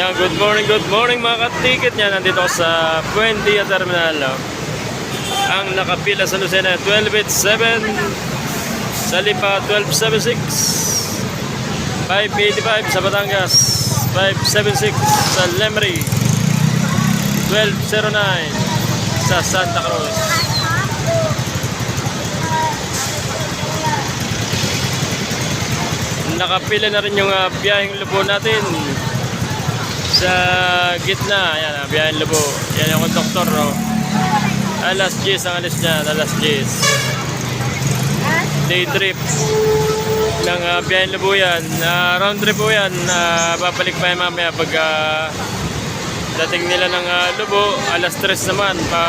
Yan, good morning, good morning mga katiket niya. Nandito ako sa Puente Terminal. Ang nakapila sa Lucena, 1287. Sa Lipa, 1276. 585 sa Batangas. 576 sa Lemery. 1209 sa Santa Cruz. Nakapila na rin yung uh, biyaheng lubo natin sa gitna. Ayan, ah, biyaheng lubo. Yan yung doktor. Oh. Alas 10 ang alis niya. Alas 10. Day trip ng uh, biyaheng lubo yan. Ah, round trip po yan. Ah, babalik pa yan mamaya pag ah, dating nila ng ah, lubo. Alas 3 naman. Pa,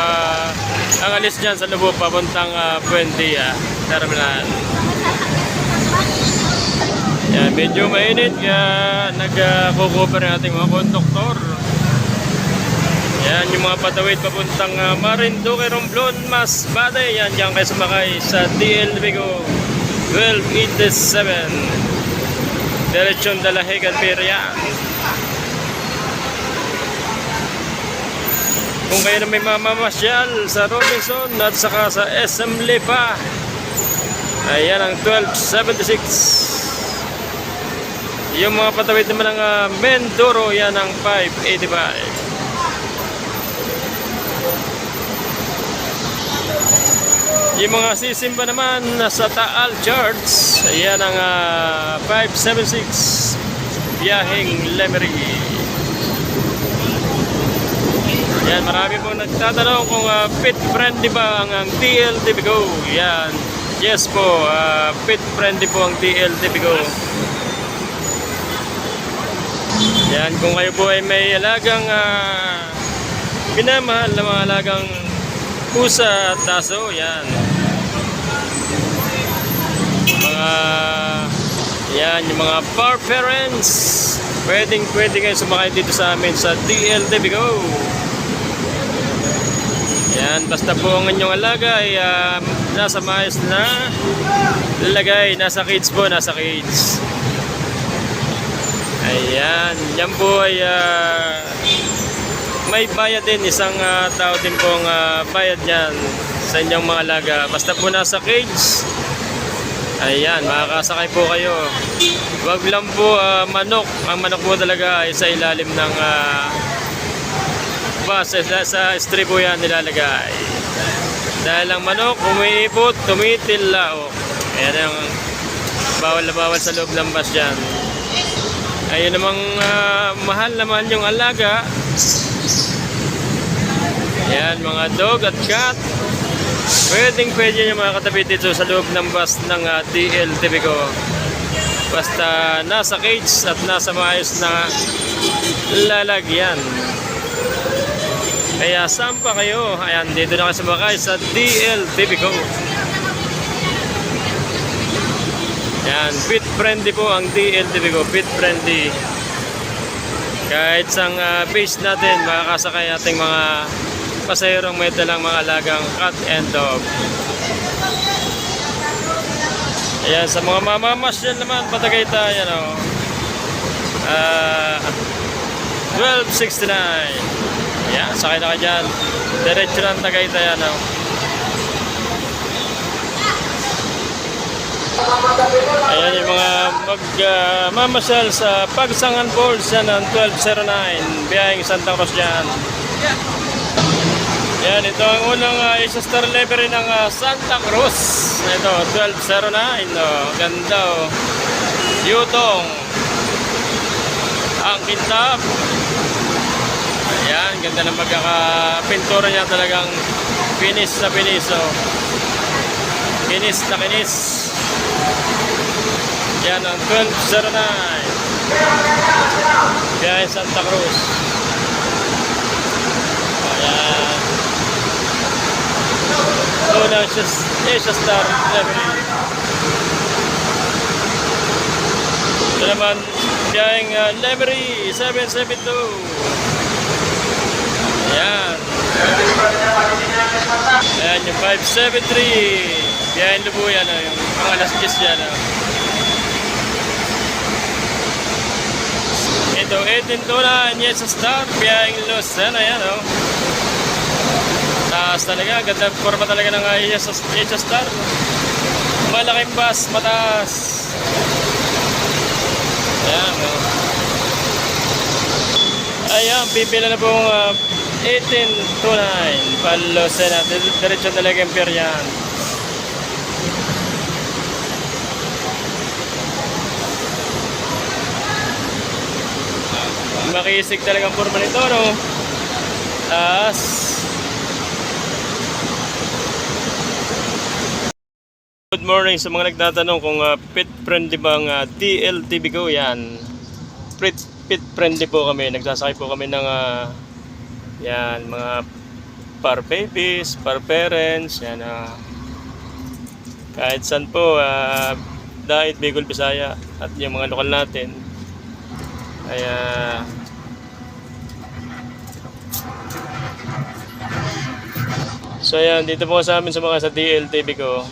ang alis niyan sa lubo papuntang uh, Buendia Terminal. Yan, medyo mainit kaya nag-cover ng ating mga konduktor. Yan, yung mga patawid papuntang uh, Marinduque, Romblon, Masbate. Yan, diyan kayo sumakay sa DL Vigo 1287. Diretsyon Dalahigan, Pirian. Kung kayo na may mamamasyal sa Robinson at saka sa SM Lipa, ayan ang 1276. Yung mga patawid naman ng uh, Mendoro, yan ang 585. Yung mga sisimba naman sa Taal Church, yan ang ah, 576 biyaheng Lemery. Yan, marami pong nagtatanong kung uh, pit friendly ba ang, ang DLTV Go. Yan. Yes po, uh, pit friendly po ang DLTV Go. Yan, kung kayo po ay may alagang uh, pinamahal na mga alagang pusa at taso, yan. Mga, yan, yung mga far parents, pwedeng pwede kayo sumakay dito sa amin sa DLTV Go. Yan, basta po ang inyong alaga ay ah, nasa maayos na lalagay, nasa cage po, nasa cage. Ayan, yan po ay ah, may bayad din, isang ah, tao din pong ah, bayad niyan sa inyong mga alaga. Basta po nasa cage, ayan, makakasakay po kayo. Huwag lang po ah, manok, ang manok po talaga ay sa ilalim ng ah, bus, sa, sa strip po yan nilalagay. Dahil ang manok, umiipot, tumitil laok. Ayan ang bawal na bawal sa loob ng bus dyan. Ayun namang ah, mahal naman yung alaga. Yan, mga dog at cat. Pwedeng pwede nyo mga katabi dito sa loob ng bus ng uh, DLTV ko. Basta nasa cage at nasa maayos na lalagyan. Kaya saan pa kayo? Ayan, dito na kayo sa DLTV ko. Yan, pit friendly po ang DLTV ko, pit friendly. Kahit sang uh, base natin, makakasakay ating mga pasahirong may dalang mga alagang cat and dog. Ayan, sa mga mamamasyan naman, patagay tayo, ano, ah, 1269. Ayan, sakay na ka dyan. Diretso lang Tagaytay, ano. Ayan yung mga magmamasyal sa Pagsangan Falls yan ang 1209 biyaheng Santa Cruz yan. Yan, ito ang unang uh, isa star livery ng ah, Santa Cruz. Ito, 1209. Oh, ganda oh. Yutong. Ang kintab. Ayan, ganda ng pagkakapintura niya talagang finish na finish. Oh. Kinis na kinis. Yan ang 1209. Biyahe Santa Cruz. Ayan. Ito na siya, Asia Star Levery. Ito naman, biyaheng uh, Levery 772. Ayan. Ayan yung 573. Biyaheng Lubuyan, oh, yung pang alas 10 yan. Oh. Ito So 18 to na, yes, start. Biyahing Lucena, yan oh. Taas talaga, ganda forma talaga ng yes, yes, star. Malaking bus, mataas. Ayan oh. Ayan, pipila na pong uh, 18 to 9. Palocena, diretso talaga yung pier Makisig talaga ang forma nito, no? Taas. Good morning sa mga nagtatanong kung uh, pet friendly bang uh, DLTV ko yan. Pet, pet friendly po kami. Nagsasakay po kami ng uh, yan, mga par babies, par parents, yan uh, kahit saan po, uh, dahil Bicol, Bisaya at yung mga lokal natin. Kaya So ayan, dito po sa amin sa mga sa DLTV ko.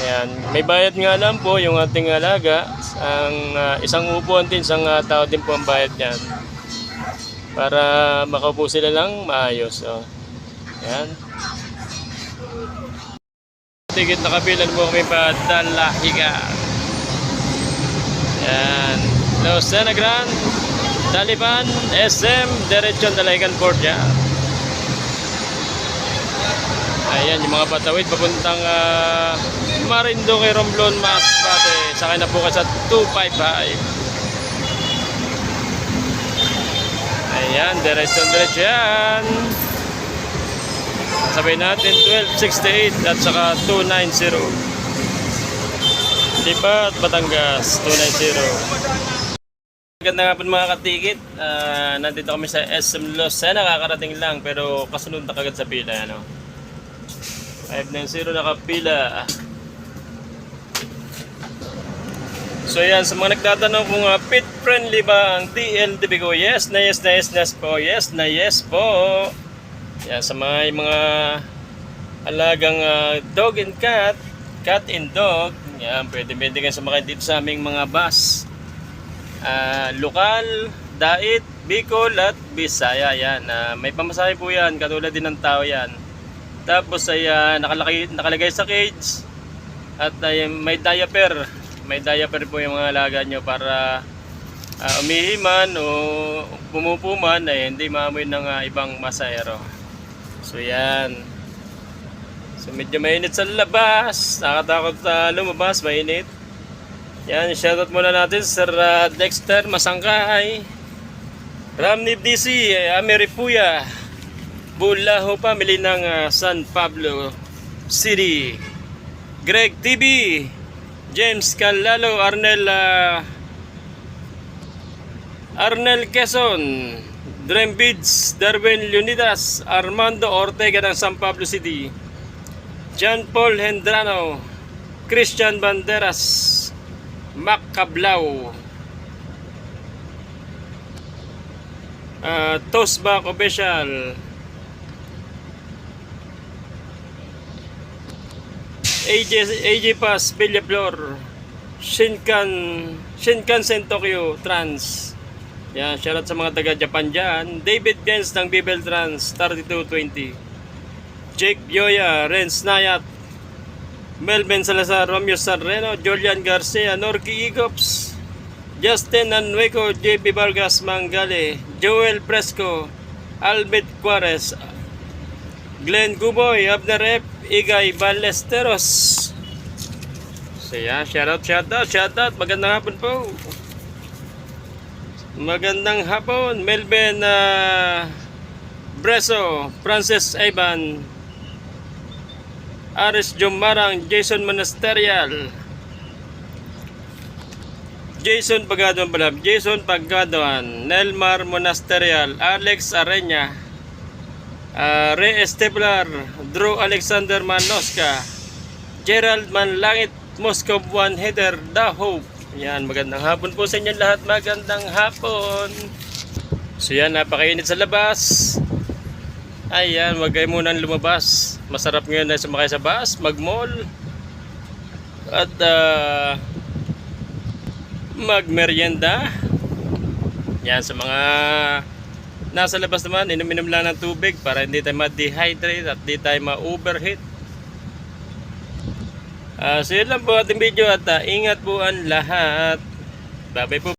Ayan, may bayad nga lang po yung ating alaga. Ang ah, isang upuan din, isang ah, tao din po ang bayad niyan. Para makaupo sila lang maayos. Oh. Ayan. Tigit na kabilan po kami pa Dalahiga. Ayan. Lucena Grand, Taliban, SM, Diretsyon Dalahigan Port yan. Ayan, yung mga patawid papuntang uh, Marinduque, Romblon, Masbate. Sakay na po kayo sa 255. Ayan, diretsyon, diretso yan. Sabay natin 1268 at saka 290. Lipat, Batangas, 290. Maganda nga po mga katikit. Ah, nandito kami sa SM Lucena. Nakakarating lang pero kasunod na kagad sa pila. Ano? 590 nakapila. So yan, sa mga nagtatanong kung uh, pet friendly ba ang TLTV ko, yes na yes na yes na yes po, yes na yes po. Yan, sa mga, mga alagang uh, dog and cat, cat and dog, yan, pwede pwede kayo sumakay dito sa aming mga bus. Ah, lokal, Dait, Bicol at Bisaya yan. Ah, may pamasahe po yan, katulad din ng tao yan. Tapos ay ah, nakalagay, nakalagay sa cage at ay, may diaper. May diaper po yung mga alaga nyo para ah, umihiman o pumupuman ay hindi maamoy ng ah, ibang masayero. So yan. So medyo mainit sa labas. Nakatakot sa lumabas, mainit. Yan, shoutout muna natin Sir ah, Dexter Masangkay. Ramnib DC, eh, Ameripuya. Bulaho Family ng ah, San Pablo City. Greg TV. James Calalo, Arnel ah, Arnel Quezon. Dream Beats, Darwin Leonidas, Armando Ortega ng San Pablo City. John Paul Hendrano, Christian Banderas, Mac Cablao, uh, Tosbak Official, AJ, AJ Pass, Villaflor, Shinkan, Shinkansen Tokyo, Trans. Yan, shoutout sa mga taga Japan dyan. David Gens ng Bibel Trans, 3220. Jake Bioya, Renz Nayat, Melvin Salazar, Romeo Sarreno, Julian Garcia, Norky Igops, Justin Anueco, JB Vargas Mangale, Joel Fresco, Albert Juarez, Glenn Guboy, Abner F, Igay Ballesteros. So yan, shoutout, shoutout, shoutout. Magandang hapon po. Magandang hapon, Melvin uh, Breso, Francis Ivan, Aris Jumarang, Jason Monasterial, Jason Pagaduan Jason Pagaduan, Nelmar Monasterial, Alex Arenya, uh, Ray Esteblar, Drew Alexander Manoska, Gerald Manlangit, Moscow One Header, The Hope. Yan, magandang hapon po sa inyo lahat. Magandang hapon. So yan, napakainit sa labas. Ayan, wag kayo munang lumabas. Masarap ngayon na sumakay sa bus, mag-mall. At uh, magmerienda. Yan sa mga nasa labas naman, inom-inom lang ng tubig para hindi tayo ma-dehydrate at hindi tayo ma-overheat. Ah, so yun lang po ating video at ah, ingat po ang lahat. Bye-bye po.